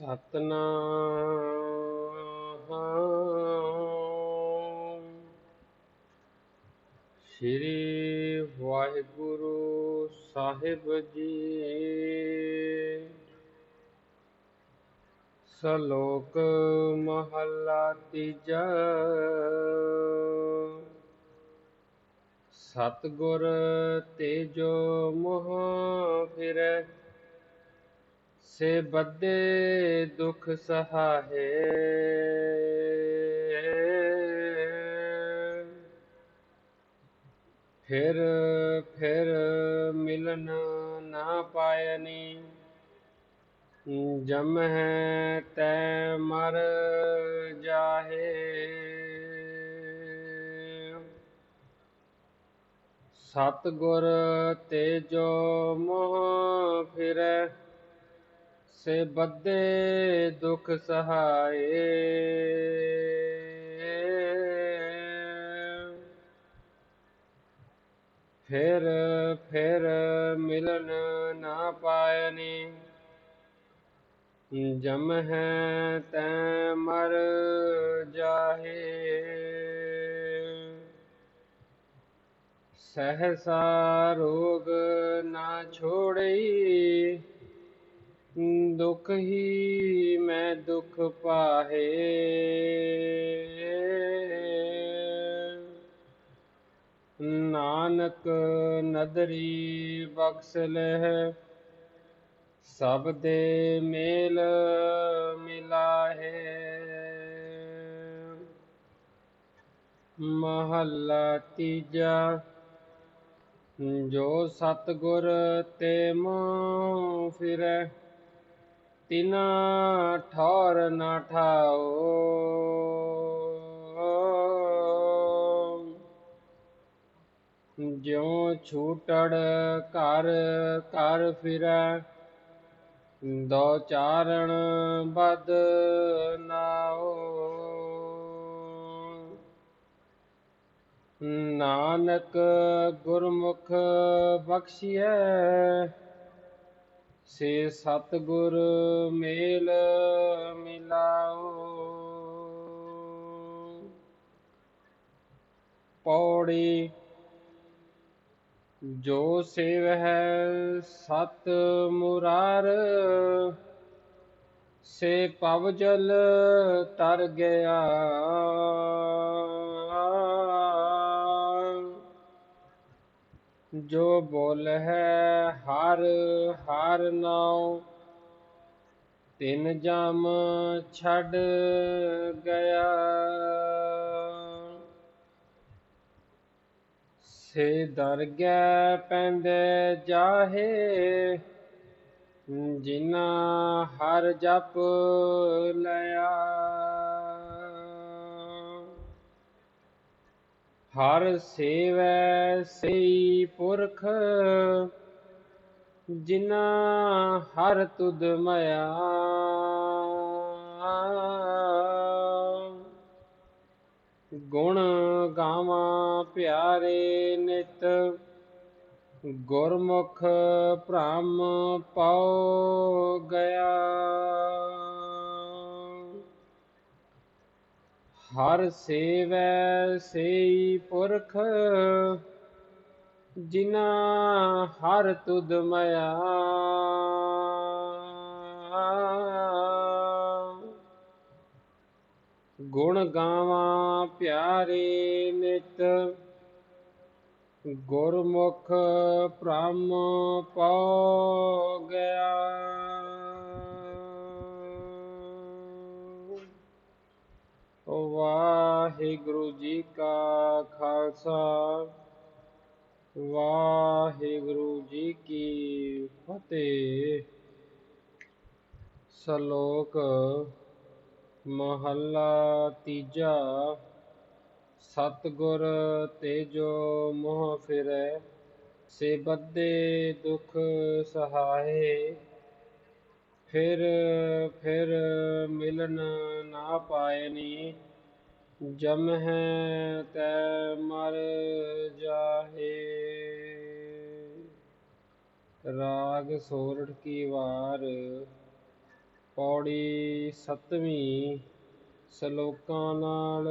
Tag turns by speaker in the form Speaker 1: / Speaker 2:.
Speaker 1: ਸਤਨਾਮ। ਸ੍ਰੀ ਵਾਹਿਗੁਰੂ ਸਾਹਿਬ ਜੀ। ਸ਼ਲੋਕ ਮਹਲਾ ਤੀਜਾ। ਸਤਗੁਰ ਤੇਜੋ ਮੋਹ ਫਿਰੈ। ਸੇ ਬੱਦੇ ਦੁਖ ਸਹਾਏ। ਫਿਰ ਫਿਰ ਮਿਲਨ ਨਾ ਪਾਇਨੀ। ਜਮ ਹੈ ਤੈ ਮਰ ਜਾਹੇ। ਸਤਗੁਰ ਤੇਜੋ ਮੋਹ ਫਿਰੈ। ਸੇ ਬੱਦੇ ਦੁਖ ਸਹਾਏ ਫਿਰ ਫਿਰ ਮਿਲਨ ਨਾ ਪਾਇਨੀ ਜਮ ਹੈ ਤੈ ਮਰ ਜਾਹੇ ਸਹਸਾ ਰੋਗ ਨਾ ਛੋੜਈ ਦੁਖ ਹੀ ਮੈਂ ਦੁਖ ਪਾਹੇ ਨਾਨਕ ਨਦਰੀ ਬਖਸ਼ ਲਹਿ ਸਭ ਦੇ ਮੇਲ ਮਿਲਾਹੇ ਮਹੱਲਾ ਤੀਜਾ ਜੋ ਸਤਗੁਰ ਤੇ ਮੋਹ ਫਿਰੈ ਤਿਨਾ ਠੌਰ ਨਾ ਠਾਓ। ਜਿਉ ਛੂਟੜ ਘਰ ਘਰ ਫਿਰੈ, ਦੋ ਚਾਰਣ ਬਦ ਨਾਓ। ਨਾਨਕ ਗੁਰਮੁਖ ਬਖਸ਼ੀਐ ਸੇ ਸਤਗੁਰ ਮੇਲ ਮਿਲਾਓ। ਪੌੜੀ ਜੋ ਸੇਵ ਹੈ ਸਤ ਮੁਰਾਰ ਸੇ ਪਵ ਤਰ ਗਿਆ। ਜੋ ਬੋਲ ਹੈ ਹਰ ਹਰ ਨਾਉ, ਤਿਨ ਜਮ ਛੱਡ ਗਿਆ। ਸੇ ਦਰਗਹਿ ਪੈਂਦੇ ਜਾਹੇ ਜਿਨਾ ਹਰ ਜਪ ਲਿਆ। ਹਰ ਸੇਵੈ ਸਈ ਪੁਰਖ ਜਿਨਾ ਹਰ ਤੁਧ ਮਇਆ। ਗੁਣ ਗਾਵਾਂ ਪਿਆਰੇ ਨਿਤ, ਗੁਰਮੁਖ ਭ੍ਰਮ ਪਾਉ ਗਿਆ। ਹਰ ਸੇਵੈ ਸਈ ਪੁਰਖ ਜਿਨਾ ਹਰ ਤੁਧ ਮਇਆ। ਗੁਣ ਗਾਵਾਂ ਪਿਆਰੇ ਨਿਤ, ਗੁਰਮੁਖ ਬ੍ਰਹਮ ਪਾਉ ਗਿਆ। ਵਾਹਿਗੁਰੂ ਜੀ ਕਾ ਖਾਲਸਾ। ਵਾਹਿਗੁਰੂ ਜੀ ਕੀ ਫਤਿਹ। ਸ਼ਲੋਕ ਮਹੱਲਾ ਤੀਜਾ। ਸਤਗੁਰ ਤੇਜੋ ਮੋਹ ਫਿਰੈ, ਸੇ ਬੱਦੇ ਦੁਖ ਸਹਾਏ। ਫਿਰ ਫਿਰ ਮਿਲਨ ਨਾ ਪਾਇਨੀ ਜਮ ਹੈ ਤੈ ਮਰ ਜਾਹੇ। ਰਾਗ ਸੋਰਠ ਕੀ ਵਾਰ, ਪੌੜੀ ਸਤਵੀਂ ਸ਼ਲੋਕਾਂ ਨਾਲ